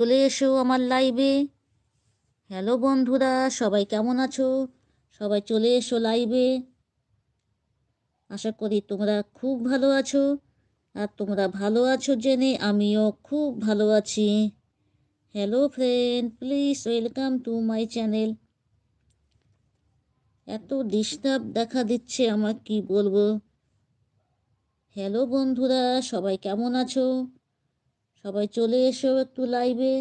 চলে এসো আমার লাইভে হ্যালো বন্ধুরা, সবাই কেমন আছো? সবাই চলে এসো লাইভে আশা করি তোমরা খুব ভালো আছো। আর তোমরা ভালো আছো জেনে আমিও খুব ভালো আছি। Hello friend please welcome to my channel এত ডিস্টার্ব দেখা দিচ্ছে আমার কি বলব? হ্যালো বন্ধুরা, সবাই কেমন আছো? সবাই চলে এসো একটু লাইভে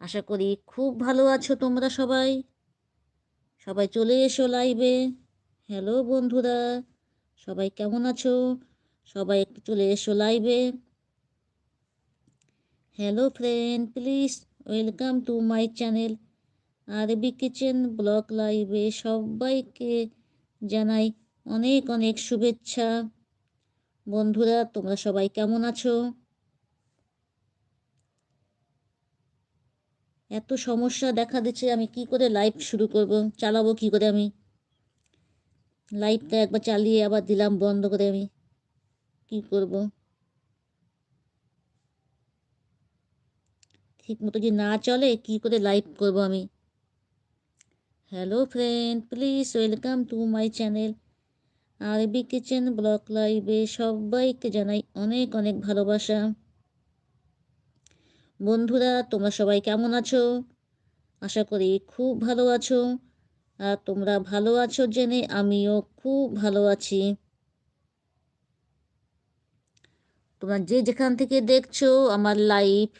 আশা করি খুব ভালো আছো তোমরা সবাই। সবাই চলে এসো লাইভে হ্যালো বন্ধুরা, সবাই কেমন আছো? সবাই একটু চলে এসো লাইভে hello friend please welcome to my channel RB kitchen blog লাইভে সবাইকে জানাই অনেক অনেক শুভেচ্ছা। বন্ধুরা, তোমরা সবাই কেমন আছো? এত সমস্যা দেখা দিচ্ছে, আমি কি করে লাইভ শুরু করব? চালাবো কি করে আমি? লাইভটা একবার চালিয়ে আবার দিলাম বন্ধ করে আমি। কি করব? ঠিক মতো যদি না চলে, কি করে লাইভ করব আমি? Hello friend please welcome to my channel RB kitchen blog লাইভে সবাইকে জানাই অনেক অনেক ভালোবাসা। বন্ধুরা, তোমরা সবাই কেমন আছো? আশা করি খুব ভালো আছো। আর তোমরা ভালো আছো জেনে আমিও খুব ভালো আছি। তোমরা যে যেখান থেকে দেখছ আমার লাইফ,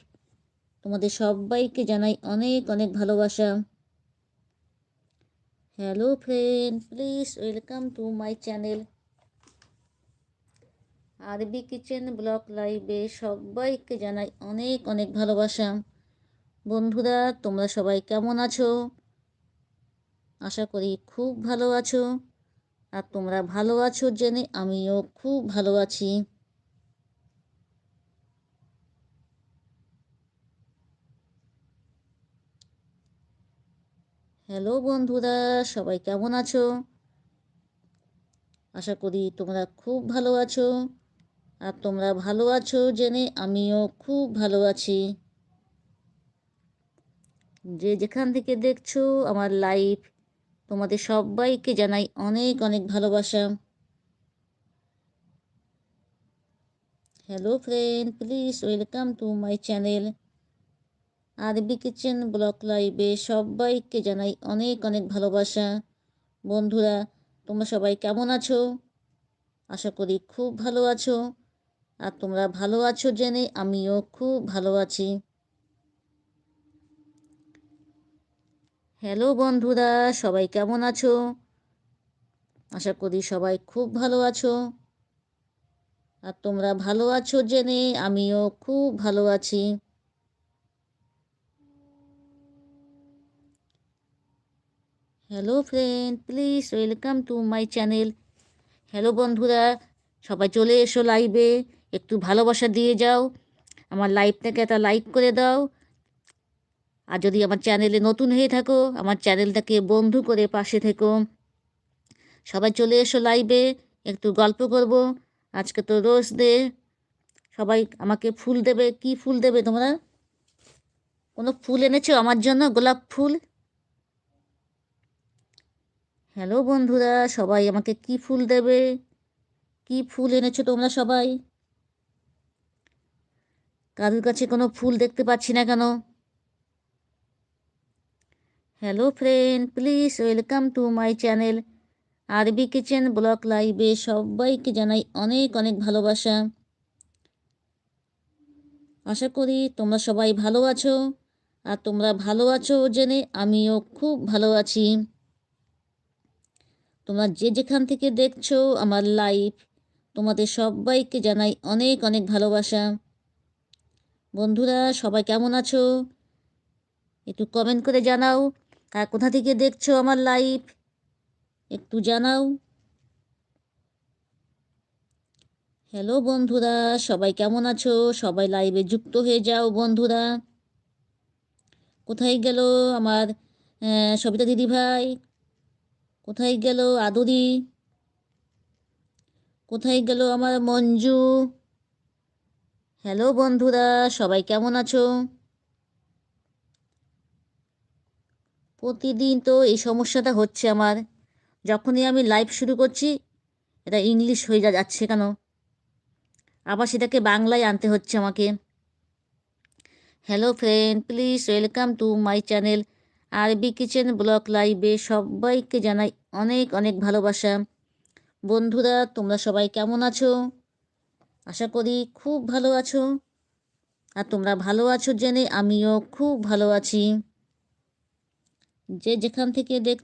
তোমাদের সবাইকে জানাই অনেক অনেক ভালোবাসা। Hello friend, please welcome to my channel RB kitchen blog লাইভে সবাইকে জানাই অনেক অনেক ভালোবাসা। বন্ধুরা, তোমরা সবাই কেমন আছো? আশা করি খুব ভালো আছো। আর তোমরা ভালো আছো জেনে আমিও খুব ভালো আছি। হ্যালো বন্ধুরা, সবাই কেমন আছো? আশা করি তোমরা খুব ভালো আছো। আর তোমরা ভালো আছো জেনে আমিও খুব ভালো আছি। যে যেখান থেকে দেখছ আমার লাইভ তোমাদের সবাইকে জানাই অনেক অনেক ভালোবাসা। Hello friend, please welcome to my channel RB kitchen blog লাইভে সবাইকে জানাই অনেক অনেক ভালোবাসা। বন্ধুরা, তোমরা সবাই কেমন আছো? আশা করি খুব ভালো আছো। আর তোমরা ভালো আছো জেনে আমিও খুব ভালো আছি। হ্যালো বন্ধুরা, সবাই কেমন আছো? আশা করি সবাই খুব ভালো আছো। আর তোমরা ভালো আছো জেনে আমিও খুব ভালো আছি। Hello friend, please welcome to my channel. Hello বন্ধুরা, সবাই চলে এসো লাইভে। একটু ভালোবাসা দিয়ে যাও, আমার লাইভটাকে একটা লাইক করে দাও। আর যদি আমার চ্যানেলে নতুন হয়ে থাকো, আমার চ্যানেলটাকে বন্ধু করে পাশে থেকো। সবাই চলে এসো লাইভে, একটু গল্প করব। আজকে তো রোজ দে সবাই আমাকে ফুল দেবে, কি ফুল দেবে তোমরা? কোনো ফুল এনেছো আমার জন্য? গোলাপ ফুল? হ্যালো বন্ধুরা, সবাই আমাকে কি ফুল দেবে? কি ফুল এনেছো তোমরা সবাই? কারোর কাছে কোনো ফুল দেখতে পাচ্ছি না কেন? Hello friend please welcome to my channel RB kitchen blog লাইভে সবাইকে জানাই অনেক অনেক ভালোবাসা। আশা করি তোমরা সবাই ভালো আছো, আর তোমরা ভালো আছো জেনে আমিও খুব ভালো আছি। তোমরা যে যেখান থেকে দেখছ আমার লাইভ তোমাদের সবাইকে জানাই অনেক অনেক ভালোবাসা। বন্ধুরা, সবাই কেমন আছো? একটু কমেন্ট করে জানাও। আর কোথা থেকে দেখছ আমার লাইভ একটু জানাও। হ্যালো বন্ধুরা, সবাই কেমন আছো? সবাই লাইভে যুক্ত হয়ে যাও বন্ধুরা। কোথায় গেল আমার সবিতা দিদি ভাই? কোথায় গেল আদুরি? কোথায় গেল আমার মঞ্জু? হ্যালো বন্ধুরা, সবাই কেমন আছো? প্রতিদিন তো এই সমস্যাটা হচ্ছে আমার। যখনই আমি লাইভ শুরু করছি, এটা ইংলিশ হয়ে যাচ্ছে কেন? আবার সেটাকে বাংলায় আনতে হচ্ছে আমাকে। Hello friend please welcome to my channel RB kitchen blog লাইভে সবাইকে জানাই অনেক অনেক ভালোবাসা। বন্ধুরা, তোমরা সবাই কেমন আছো? আশা করি খুব ভালো আছো। আর তোমরা ভালো আছো জেনে আমিও খুব ভালো আছি। যে যেখান থেকে দেখছ